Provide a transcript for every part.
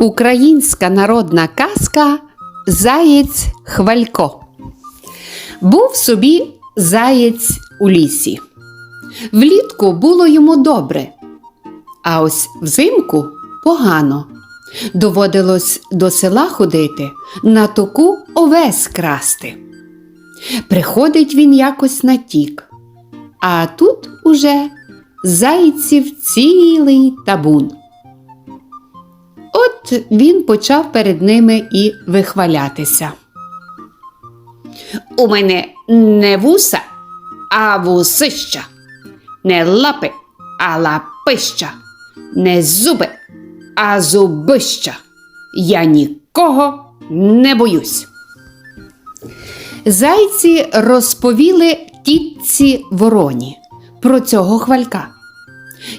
Українська народна казка Заєць Хвалько. Був собі заєць у лісі. Влітку було йому добре, а ось взимку погано. Доводилось до села ходити, на току овес красти. Приходить він якось на тік, а тут уже зайців цілий табун. Він почав перед ними і вихвалятися. У мене не вуса, а вусища, не лапи, а лапища, не зуби, а зубища. Я нікого не боюсь. Зайці розповіли тітці вороні про цього хвалька.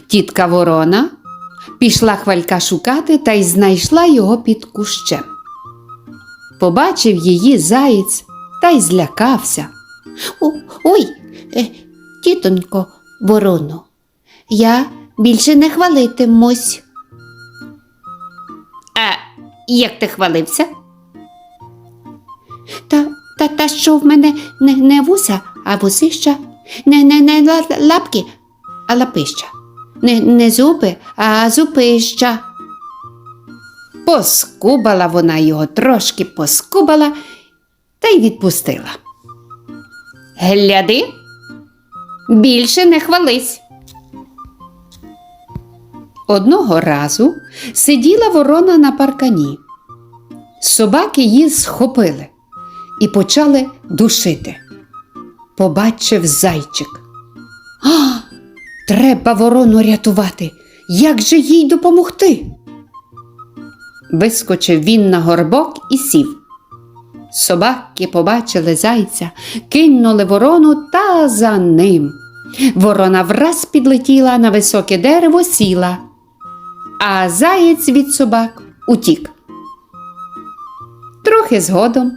Тітка ворона пішла хвалька шукати та й знайшла його під кущем. Побачив її заєць та й злякався. О, ой, е, тітонько вороно, я більше не хвалитимусь. А як ти хвалився? Та, та, та що в мене не, не вуса, а вусища, не, не, не лапки, а лапища, не, не зуби, а зубища. Поскубала вона його, трошки поскубала та й відпустила. Гляди, більше не хвались. Одного разу сиділа ворона на паркані. Собаки її схопили і почали душити. Побачив зайчик. Треба ворону рятувати. Як же їй допомогти? Вискочив він на горбок і сів. Собаки побачили зайця, кинули ворону та за ним. Ворона враз підлетіла на високе дерево, сіла, а заєць від собак утік. Трохи згодом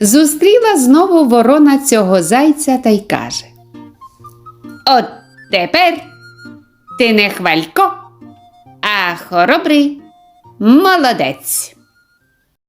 зустріла знову ворона цього зайця та й каже: От тепер ти не хвалько, а хоробрий молодець.